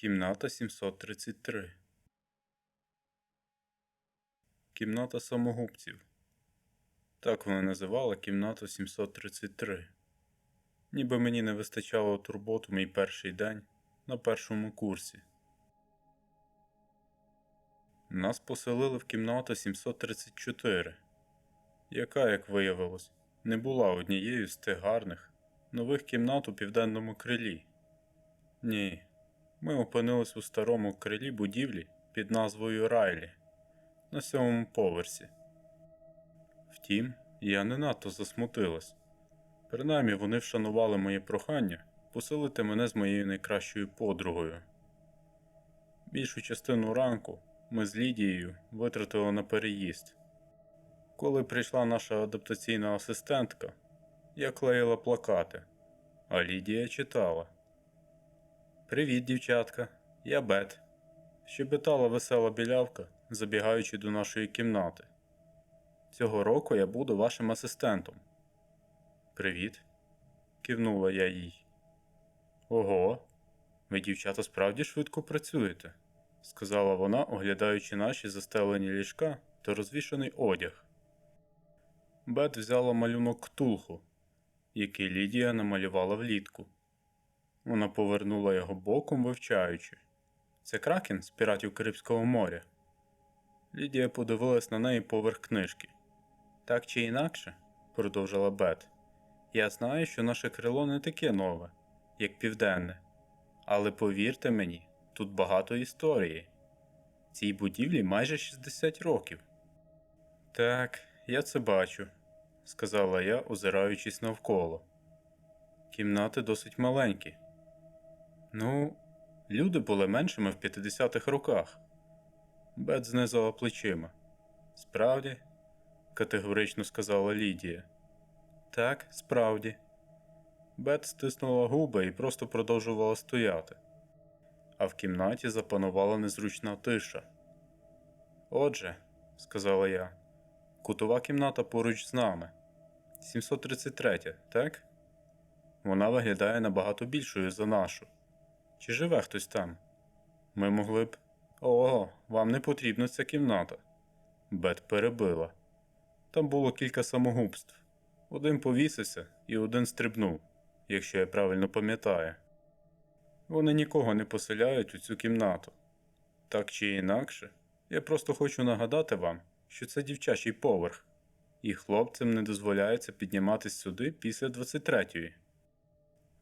Кімната 733. Кімната самогубців. Так вони називали кімнату 733. Ніби мені не вистачало турботу мій перший день на першому курсі. Нас поселили в кімнату 734, яка, як виявилось, не була однією з тих гарних нових кімнат у південному крилі. Ні, ми опинились у старому крилі будівлі під назвою Райлі на сьомому поверсі. Втім, я не надто засмутилась. Принаймні вони вшанували моє прохання поселити мене з моєю найкращою подругою. Більшу частину ранку ми з Лідією витратили на переїзд. Коли прийшла наша адаптаційна асистентка, я клеїла плакати, а Лідія читала. Привіт, дівчатка, я Бет. Щебетала весела білявка, забігаючи до нашої кімнати. Цього року я буду вашим асистентом. Привіт, кивнула я їй. Ого, ви, дівчата, справді швидко працюєте, сказала вона, оглядаючи наші застелені ліжка та розвішаний одяг. Бет взяла малюнок ктулху, який Лідія намалювала влітку. Вона повернула його боком, вивчаючи. Це кракен з піратів Карибського моря. Лідія подивилась на неї поверх книжки. Так чи інакше, продовжила Бет, я знаю, що наше крило не таке нове, як південне. Але повірте мені, тут багато історії. Цій будівлі майже 60 років. Так, я це бачу, сказала я, озираючись навколо. Кімнати досить маленькі. Ну, люди були меншими в 50-х роках. Бет знизала плечима. Справді, категорично сказала Лідія. Так, справді. Бет стиснула губи і просто продовжувала стояти. А в кімнаті запанувала незручна тиша. Отже, сказала я, кутова кімната поруч з нами. 733, так? Вона виглядає набагато більшою за нашу. Чи живе хтось там? Ми могли б. Ого, вам не потрібна ця кімната. Бет перебила. Там було кілька самогубств. Один повісився і один стрибнув, якщо я правильно пам'ятаю. Вони нікого не поселяють у цю кімнату. Так чи інакше, я просто хочу нагадати вам, що це дівчачий поверх, і хлопцям не дозволяється підніматись сюди після 23-ї.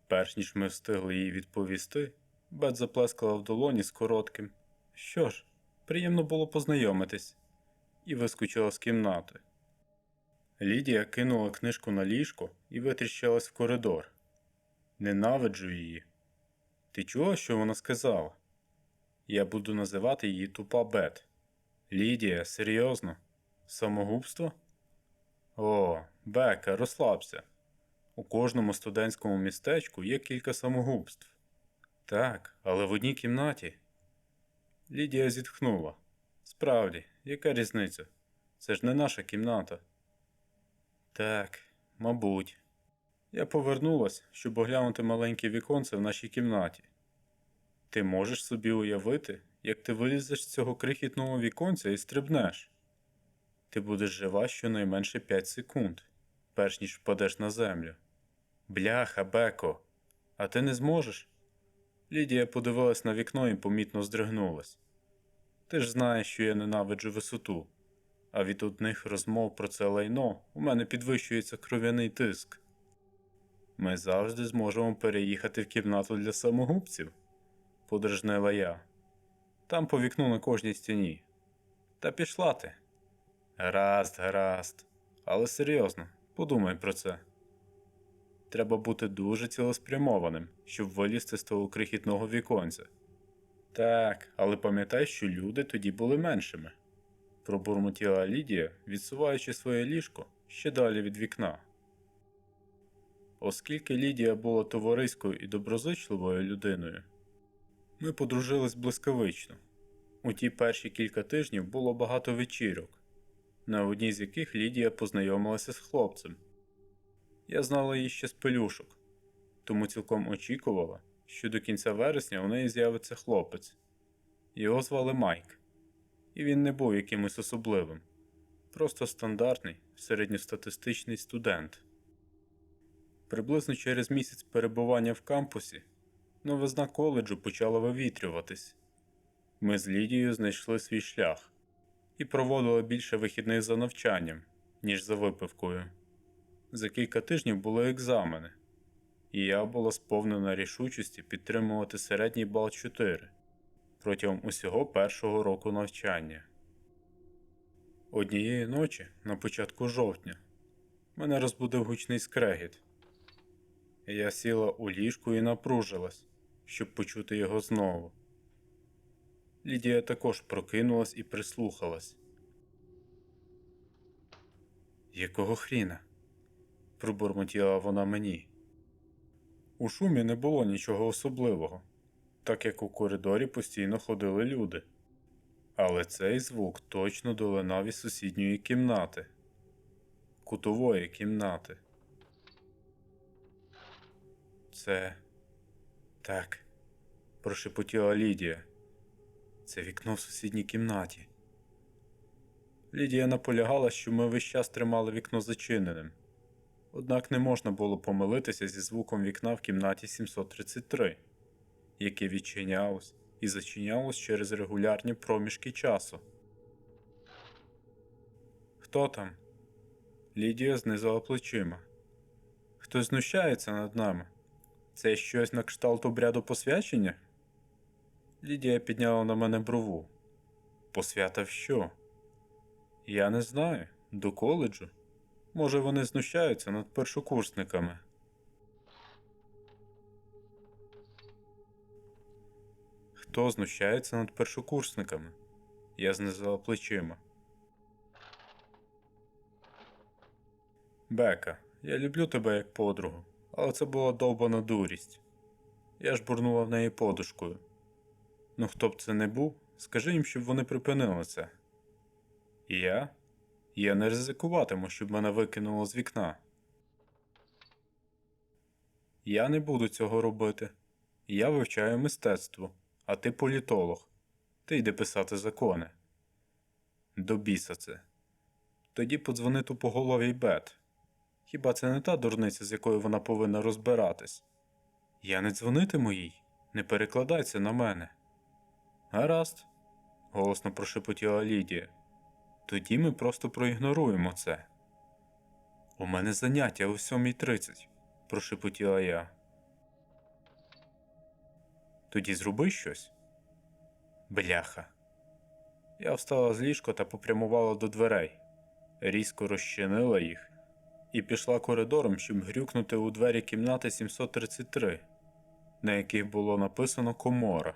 Перш ніж ми встигли їй відповісти, Бет заплескала в долоні з коротким. Що ж, приємно було познайомитись, і вискочила з кімнати. Лідія кинула книжку на ліжко і витріщилась в коридор. Ненавиджу її. Ти чула, що вона сказала? Я буду називати її тупа Бет. Лідія, серйозно? Самогубство? О, Бека, розслабся. У кожному студентському містечку є кілька самогубств. Так, але в одній кімнаті. Лідія зітхнула. Справді, яка різниця? Це ж не наша кімната. Так, мабуть. Я повернулась, щоб оглянути маленьке віконце в нашій кімнаті. Ти можеш собі уявити, як ти вилізеш з цього крихітного віконця і стрибнеш. Ти будеш жива щонайменше 5 секунд, перш ніж впадеш на землю. Бляха, Беко, а ти не зможеш? Лідія подивилась на вікно і помітно здригнулась. Ти ж знаєш, що я ненавиджу висоту, а від одних розмов про це лайно у мене підвищується кров'яний тиск. Ми завжди зможемо переїхати в кімнату для самогубців, подражнила я. Там по вікну на кожній стіні. Та пішла ти. Гаразд, гаразд. Але серйозно, подумай про це. Треба бути дуже цілеспрямованим, щоб вилізти з того крихітного віконця. Так, але пам'ятай, що люди тоді були меншими, пробурмотіла Лідія, відсуваючи своє ліжко ще далі від вікна. Оскільки Лідія була товариською і доброзичливою людиною, ми подружились блискавично. У ті перші кілька тижнів було багато вечірок, на одній з яких Лідія познайомилася з хлопцем. Я знала її ще з пелюшок, тому цілком очікувала, що до кінця вересня у неї з'явиться хлопець. Його звали Майк, і він не був якимось особливим, просто стандартний середньостатистичний студент. Приблизно через місяць перебування в кампусі новизна коледжу почала вивітрюватись. Ми з Лідією знайшли свій шлях і проводили більше вихідних за навчанням, ніж за випивкою. За кілька тижнів були екзамени, і я була сповнена рішучості підтримувати середній бал 4 протягом усього першого року навчання. Однієї ночі, на початку жовтня, мене розбудив гучний скрегіт. Я сіла у ліжку і напружилась, щоб почути його знову. Лідія також прокинулась і прислухалась. Якого хріна? Пробурмотіла вона мені. У шумі не було нічого особливого, так як у коридорі постійно ходили люди. Але цей звук точно долинав із сусідньої кімнати, кутової кімнати. Це так, прошепотіла Лідія. Це вікно в сусідній кімнаті. Лідія наполягала, що ми весь час тримали вікно зачиненим. Однак не можна було помилитися зі звуком вікна в кімнаті 733, яке відчинялось і зачинялось через регулярні проміжки часу. Хто там? Лідія знизила плечима. Хтось знущається над нами. Це щось на кшталт обряду посвячення? Лідія підняла на мене брову. Посвята в що? Я не знаю. До коледжу. Може, вони знущаються над першокурсниками. Хто знущається над першокурсниками? Я знизила плечима. Бека, я люблю тебе як подругу, але це була довбана дурість. Я ж бурнула в неї подушкою. Ну, хто б це не був, скажи їм, щоб вони припинили це. І я? Я не ризикуватиму, щоб мене викинуло з вікна. Я не буду цього робити. Я вивчаю мистецтво, а ти політолог. Ти йди писати закони. До біса це. Тоді подзвони тупоголовій Бет. Хіба це не та дурниця, з якою вона повинна розбиратись? Я не дзвонитиму їй, не перекладайся на мене. Гаразд, голосно прошепотіла Лідія. Тоді ми просто проігноруємо це. У мене заняття о 7.30, прошепотіла я. Тоді зроби щось. Бляха. Я встала з ліжка та попрямувала до дверей, різко розчинила їх і пішла коридором, щоб грюкнути у двері кімнати 733, на яких було написано комора.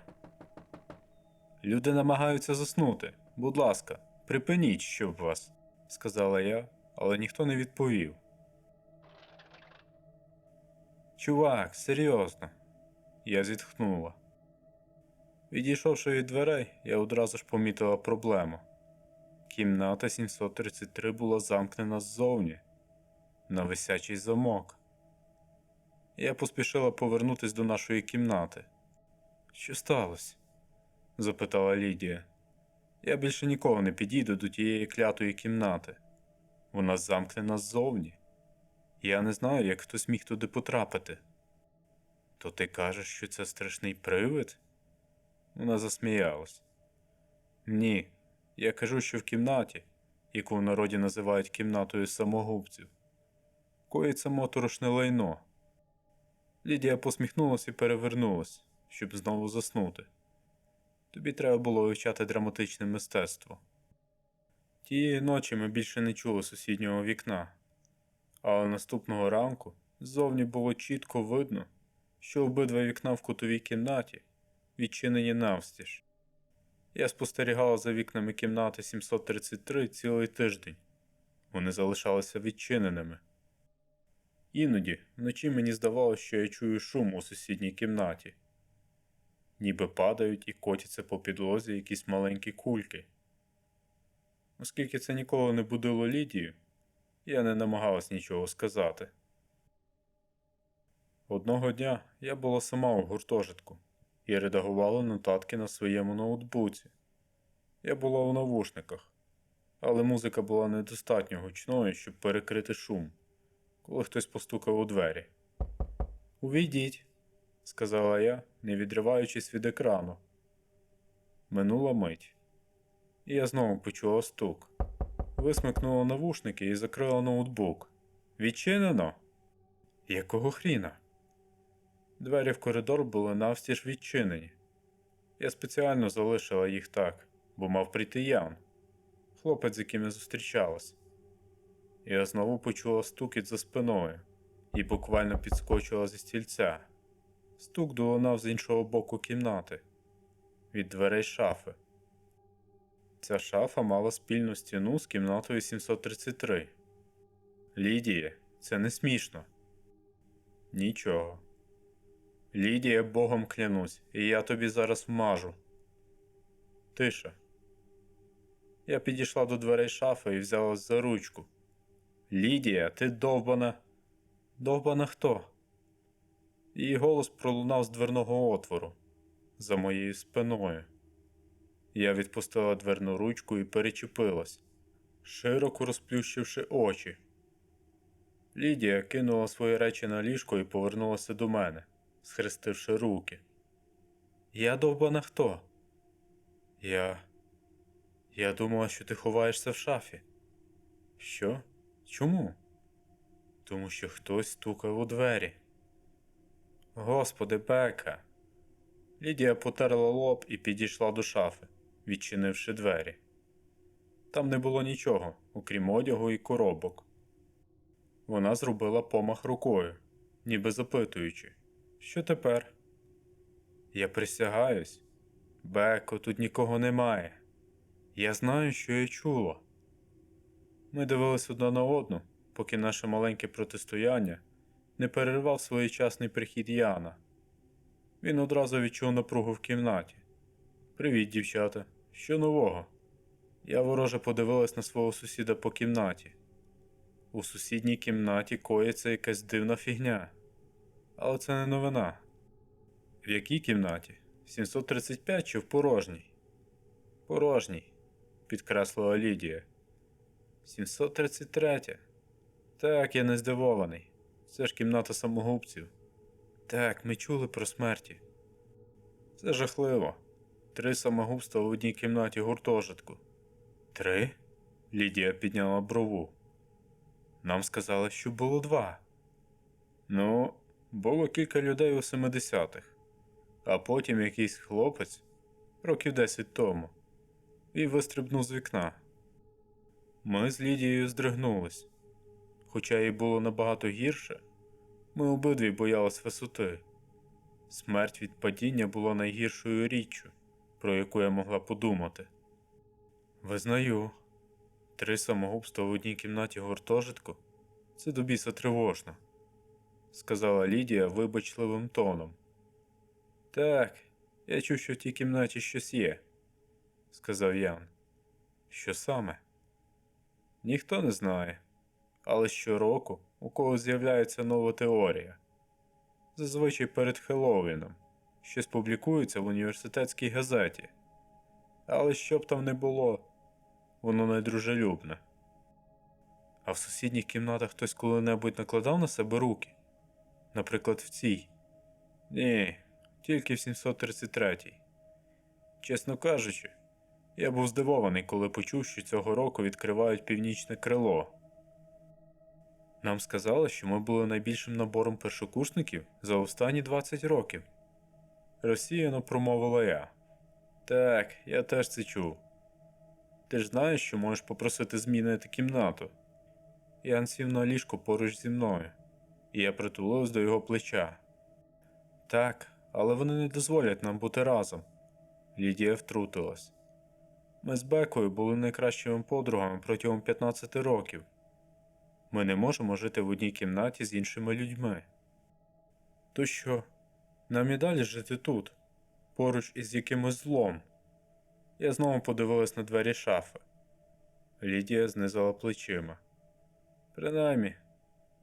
Люди намагаються заснути. Будь ласка, припиніть, щоб вас, сказала я, але ніхто не відповів. Чувак, серйозно. Я зітхнула. Відійшовши від дверей, я одразу ж помітила проблему. Кімната 733 була замкнена ззовні, на висячий замок. Я поспішила повернутись до нашої кімнати. Що сталося? запитала Лідія. Я більше ніколи не підійду до тієї клятої кімнати. Вона замкнена ззовні. Я не знаю, як хтось міг туди потрапити. То ти кажеш, що це страшний привид? Вона засміялась. Ні, я кажу, що в кімнаті, яку в народі називають кімнатою самогубців, коїться моторошне лайно. Лідія посміхнулася і перевернулась, щоб знову заснути. Тобі треба було вивчати драматичне мистецтво. Тієї ночі ми більше не чули сусіднього вікна, але наступного ранку ззовні було чітко видно, що обидва вікна в кутовій кімнаті відчинені навстіж. Я спостерігала за вікнами кімнати 733 цілий тиждень. Вони залишалися відчиненими. Іноді вночі мені здавалося, що я чую шум у сусідній кімнаті, ніби падають і котяться по підлозі якісь маленькі кульки. Оскільки це ніколи не будило Лідію, я не намагалась нічого сказати. Одного дня я була сама у гуртожитку і редагувала нотатки на своєму ноутбуці. Я була у навушниках, але музика була недостатньо гучною, щоб перекрити шум, коли хтось постукав у двері. Увійдіть, сказала я, не відриваючись від екрану. Минула мить, і я знову почула стук. Висмикнула навушники і закрила ноутбук. Відчинено? Якого хріна? Двері в коридор були навстіж відчинені. Я спеціально залишила їх так, бо мав прийти Ян, хлопець, з яким я зустрічалась. Я знову почула стукіт за спиною і буквально підскочила зі стільця. Стук долунав з іншого боку кімнати, від дверей шафи. Ця шафа мала спільну стіну з кімнатою 733. Лідія, це не смішно. Нічого. Лідія, богом клянусь, і я тобі зараз вмажу. Тиша. Я підійшла до дверей шафи і взялась за ручку. Лідія, ти довбана. Довбана хто? Її голос пролунав з дверного отвору за моєю спиною. Я відпустила дверну ручку і перечепилась, широко розплющивши очі. Лідія кинула свої речі на ліжко і повернулася до мене, схрестивши руки. Я довбана хто? Я. Я думала, що ти ховаєшся в шафі. Що? Чому? Тому що хтось стукав у двері. Господи, Бека. Лідія потерла лоб і підійшла до шафи, відчинивши двері. Там не було нічого, окрім одягу і коробок. Вона зробила помах рукою, ніби запитуючи, що тепер? Я присягаюсь. Беко, тут нікого немає. Я знаю, що я чула. Ми дивились одна на одну, поки наше маленьке протистояння не перервав своєчасний прихід Яна. Він одразу відчув напругу в кімнаті. Привіт, дівчата. Що нового? Я вороже подивилась на свого сусіда по кімнаті. У сусідній кімнаті коїться якась дивна фігня. Але це не новина. В якій кімнаті? 735 чи в порожній? Порожній, підкреслила Лідія. 733. Так, я не здивований. Це ж кімната самогубців. Так, ми чули про смерті. Це жахливо. Три самогубства в одній кімнаті гуртожитку. Три? Лідія підняла брову. Нам сказали, що було два. Ну, було кілька людей у 70-х, а потім якийсь хлопець, років 10 тому, і вистрибнув з вікна. Ми з Лідією здригнулись. Хоча їй було набагато гірше, ми обидві боялись висоти. Смерть від падіння була найгіршою річчю, про яку я могла подумати. Визнаю, три самогубства в одній кімнаті гуртожитку це до біса тривожно, сказала Лідія вибачливим тоном. Так, я чув, що в тій кімнаті щось є, сказав Ян. Що саме? Ніхто не знає, але щороку у когось з'являється нова теорія. Зазвичай перед Хеллоуіном щось публікується в університетській газеті. Але що б там не було, воно недружелюбне. А в сусідніх кімнатах хтось коли-небудь накладав на себе руки? Наприклад, в цій? Ні, тільки в 733-й. Чесно кажучи, я був здивований, коли почув, що цього року відкривають північне крило. Нам сказали, що ми були найбільшим набором першокурсників за останні 20 років. Розсіяно промовила я. Так, я теж це чув. Ти ж знаєш, що можеш попросити змінити кімнату. Ян сів на ліжко поруч зі мною, і я притулився до його плеча. Так, але вони не дозволять нам бути разом. Лідія втрутилась. Ми з Бекою були найкращими подругами протягом 15 років. Ми не можемо жити в одній кімнаті з іншими людьми. То що, нам і далі жити тут, поруч із якимось злом? Я знову подивилась на двері шафи. Лідія знизала плечима. Принаймні,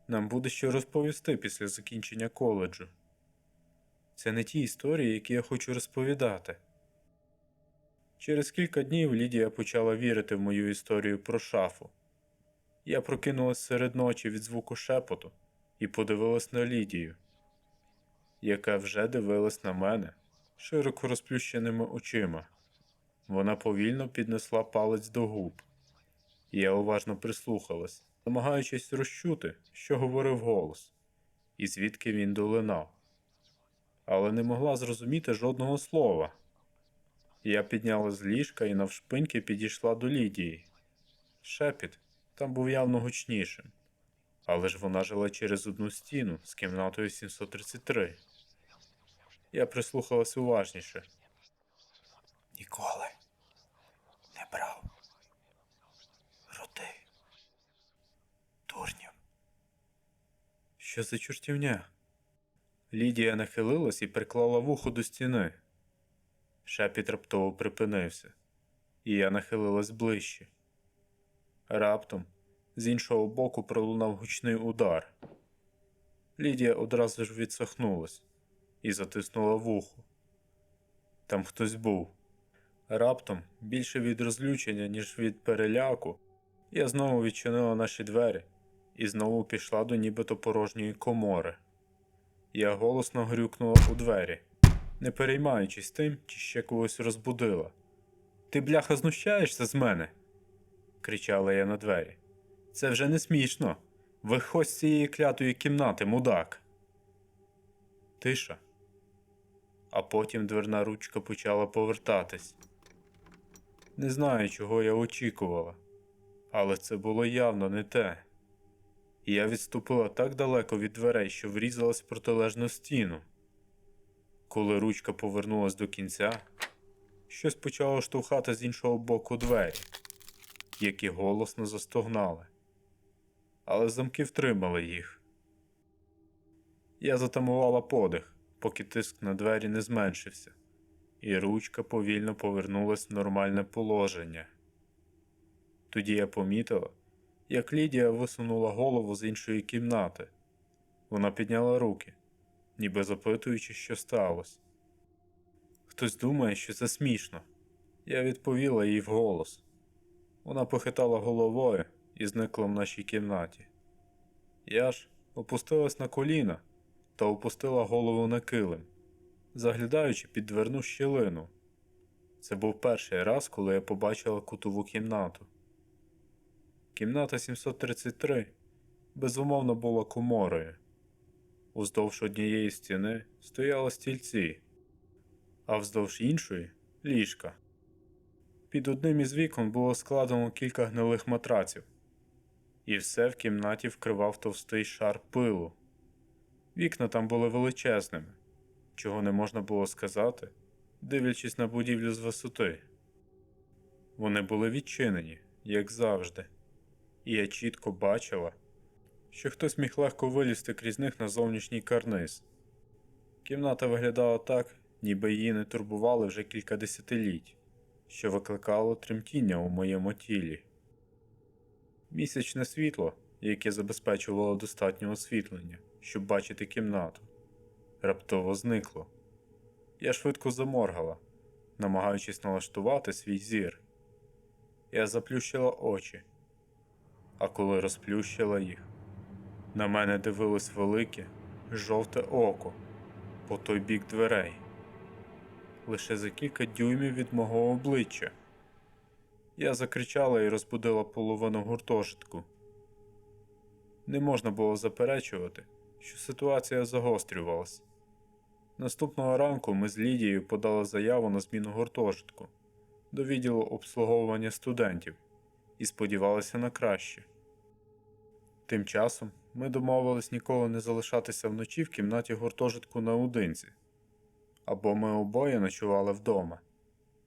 нам буде що розповісти після закінчення коледжу. Це не ті історії, які я хочу розповідати. Через кілька днів Лідія почала вірити в мою історію про шафу. Я прокинулась серед ночі від звуку шепоту і подивилась на Лідію, яка вже дивилась на мене широко розплющеними очима. Вона повільно піднесла палець до губ. Я уважно прислухалась, намагаючись розчути, що говорив голос, і звідки він долинав. Але не могла зрозуміти жодного слова. Я підняла з ліжка і навшпиньки підійшла до Лідії. Шепіт там був явно гучнішим. Але ж вона жила через одну стіну з кімнатою 733. Я прислухалась уважніше. Ніколи не брав роти. Дурнів. Що за чортівня? Лідія нахилилась і приклала вухо до стіни. Шепіт раптово припинився, і я нахилилась ближче. Раптом з іншого боку пролунав гучний удар. Лідія одразу ж відсахнулась і затиснула вухо. Там хтось був. Раптом, більше від розлючення, ніж від переляку, я знову відчинила наші двері і знову пішла до нібито порожньої комори. Я голосно грюкнула у двері, не переймаючись тим, чи ще когось розбудила. Ти, бляха, знущаєшся з мене? Кричала я на двері. Це вже не смішно. Виходь з цієї клятої кімнати, мудак. Тиша. А потім дверна ручка почала повертатись. Не знаю, чого я очікувала, але це було явно не те. Я відступила так далеко від дверей, що врізалась в протилежну стіну. Коли ручка повернулась до кінця, щось почало штовхати з іншого боку двері, які голосно застогнали. Але замки втримали їх. Я затамувала подих, поки тиск на двері не зменшився, і ручка повільно повернулась в нормальне положення. Тоді я помітила, як Лідія висунула голову з іншої кімнати. Вона підняла руки, ніби запитуючи, що сталося. Хтось думає, що це смішно. Я відповіла їй вголос. Вона похитала головою і зникла в нашій кімнаті. Я ж опустилась на коліна та опустила голову на килим, заглядаючи під дверну щілину. Це був перший раз, коли я побачила кутову кімнату. Кімната 733 безумовно була коморою. Уздовж однієї стіни стояли стільці, а вздовж іншої ліжка. Під одним із вікон було складено кілька гнилих матраців, і все в кімнаті вкривав товстий шар пилу. Вікна там були величезними, чого не можна було сказати, дивлячись на будівлю з висоти. Вони були відчинені, як завжди, і я чітко бачила, що хтось міг легко вилізти крізь них на зовнішній карниз. Кімната виглядала так, ніби її не турбували вже кілька десятиліть, що викликало тремтіння у моєму тілі. Місячне світло, яке забезпечувало достатньо освітлення, щоб бачити кімнату, раптово зникло. Я швидко заморгала, намагаючись налаштувати свій зір. Я заплющила очі, а коли розплющила їх, на мене дивилось велике, жовте око по той бік дверей, лише за кілька дюймів від мого обличчя. Я закричала і розбудила половину гуртожитку. Не можна було заперечувати, що ситуація загострювалась. Наступного ранку ми з Лідією подали заяву на зміну гуртожитку до відділу обслуговування студентів і сподівалися на краще. Тим часом ми домовились ніколи не залишатися вночі в кімнаті гуртожитку наодинці. Або ми обоє ночували вдома,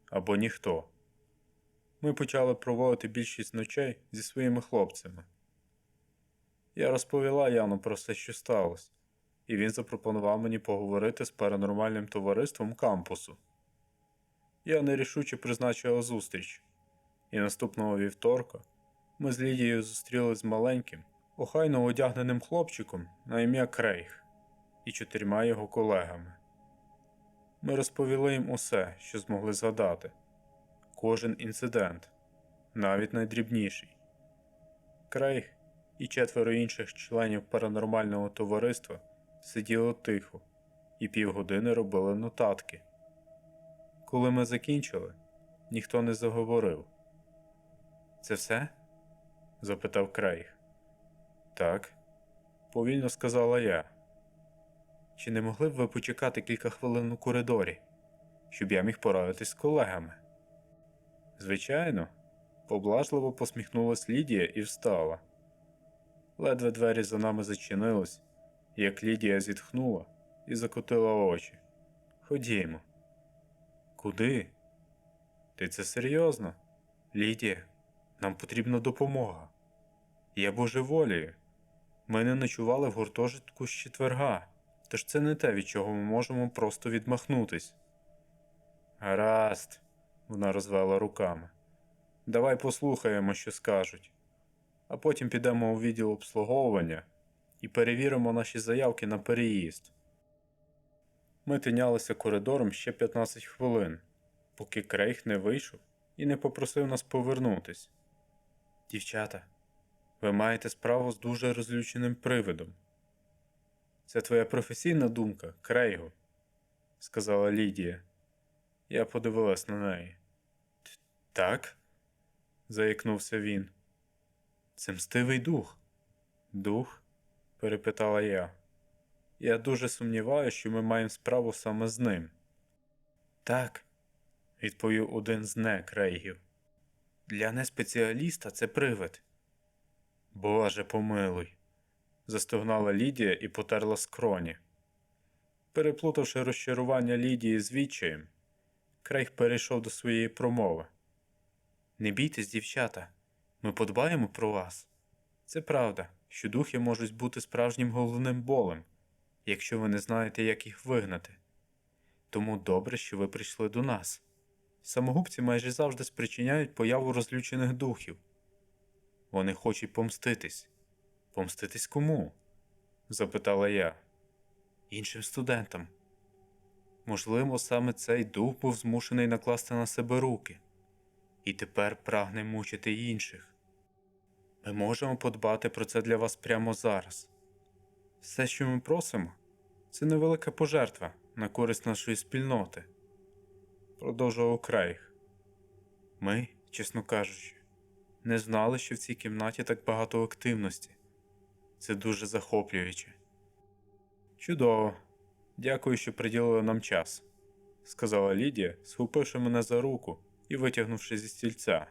або ніхто. Ми почали проводити більшість ночей зі своїми хлопцями. Я розповіла Яну про все, що сталося, і він запропонував мені поговорити з паранормальним товариством кампусу. Я нерішуче призначила зустріч, і наступного вівторка Ми з Лідією зустрілись з маленьким, охайно одягненим хлопчиком на ім'я Крейг і чотирма його колегами. Ми розповіли їм усе, що змогли згадати, кожен інцидент, навіть найдрібніший. Крейг і четверо інших членів паранормального товариства сиділи тихо і півгодини робили нотатки. Коли ми закінчили, ніхто не заговорив. Це все? запитав Крейг. Так, повільно сказала я. Чи не могли б ви почекати кілька хвилин у коридорі, щоб я міг порадитись з колегами? Звичайно, поблажливо посміхнулась Лідія і встала. Ледве двері за нами зачинились, як Лідія зітхнула і закотила очі. Ходімо. Куди? Ти це серйозно? Лідія, нам потрібна допомога. Я божеволію. Ми не ночували в гуртожитку з четверга, тож це не те, від чого ми можемо просто відмахнутись. Гаразд, вона розвела руками. Давай послухаємо, що скажуть, а потім підемо у відділ обслуговування і перевіримо наші заявки на переїзд. Ми тинялися коридором ще 15 хвилин, поки Крейг не вийшов і не попросив нас повернутись. Дівчата, ви маєте справу з дуже розлюченим привидом. Це твоя професійна думка, Крейгу, сказала Лідія. Я подивилась на неї. Так? заїкнувся він. Це мстивий дух. Дух? перепитала я. Я дуже сумніваюся, що ми маємо справу саме з ним. Так, відповів один з не Крейгів. Для неспеціаліста це привид. Боже помилуй. Застогнала Лідія і потерла скроні. Переплутавши розчарування Лідії з відчаєм, Крейг перейшов до своєї промови. Не бійтесь, дівчата, ми подбаємо про вас. Це правда, що духи можуть бути справжнім головним болем, якщо ви не знаєте, як їх вигнати. Тому добре, що ви прийшли до нас. Самогубці майже завжди спричиняють появу розлючених духів. Вони хочуть помститись. Помститись кому? запитала я. Іншим студентам. Можливо, саме цей дух був змушений накласти на себе руки і тепер прагне мучити інших. Ми можемо подбати про це для вас прямо зараз. Все, що ми просимо, це невелика пожертва на користь нашої спільноти, продовжував Крейг. Ми, чесно кажучи, не знали, що в цій кімнаті так багато активності. Це дуже захоплююче. Чудово. Дякую, що приділили нам час, сказала Лідія, схопивши мене за руку і витягнувши зі стільця.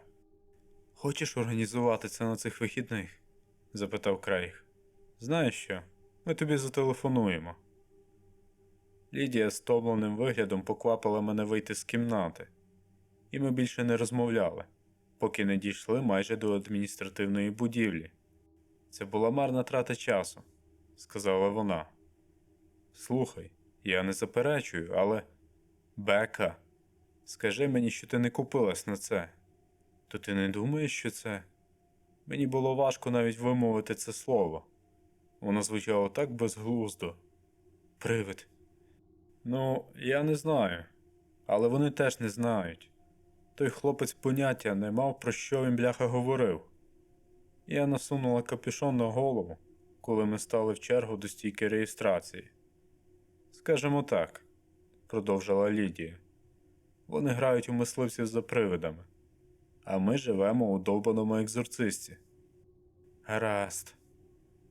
Хочеш організувати це на цих вихідних? запитав Крейг. Знаєш що? Ми тобі зателефонуємо. Лідія з томленим виглядом поквапила мене вийти з кімнати, і ми більше не розмовляли, поки не дійшли майже до адміністративної будівлі. Це була марна трата часу, сказала вона. Слухай, я не заперечую, але. Бека, скажи мені, що ти не купилась на це. То ти не думаєш, що це? Мені було важко навіть вимовити це слово. Воно звучало так безглуздо. Привид. Ну, я не знаю, але вони теж не знають. Той хлопець поняття не мав, про що він бляха говорив. Я насунула капюшон на голову, коли ми стали в чергу до стійки реєстрації. Скажемо так, продовжила Лідія. Вони грають у мисливців за привидами, а ми живемо у довбаному екзорцисті. Гаразд,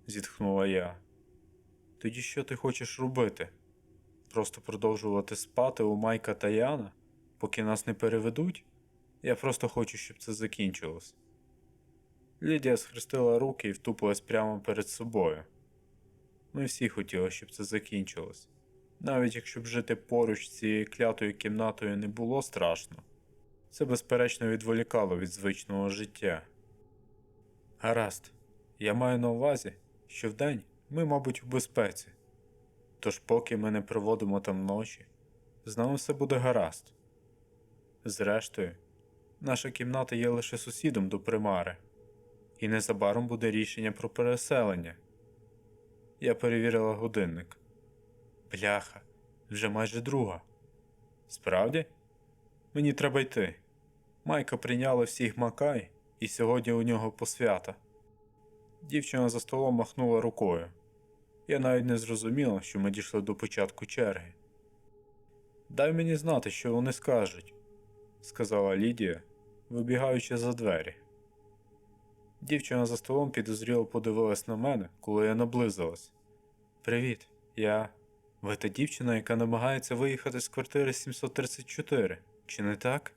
зітхнула я. Тоді що ти хочеш робити? Просто продовжувати спати у Майка та Яна, поки нас не переведуть? Я просто хочу, щоб це закінчилось. Лідія схрестила руки і втупилась прямо перед собою. Ми всі хотіли, щоб це закінчилось. Навіть якщо б жити поруч з цією клятою кімнатою не було страшно, це безперечно відволікало від звичного життя. Гаразд, я маю на увазі, що вдень ми, мабуть, у безпеці. Тож, поки ми не проводимо там ночі, з нами все буде гаразд. Зрештою, наша кімната є лише сусідом до примари. І незабаром буде рішення про переселення. Я перевірила годинник. Бляха, вже майже друга. Справді? Мені треба йти. Майка прийняла всіх макай, і сьогодні у нього посвята. Дівчина за столом махнула рукою. Я навіть не зрозуміла, що ми дійшли до початку черги. Дай мені знати, що вони скажуть, сказала Лідія, вибігаючи за двері. Дівчина за столом підозріло подивилась на мене, коли я наблизилась. Привіт, я. Ви та дівчина, яка намагається виїхати з квартири 734, чи не так?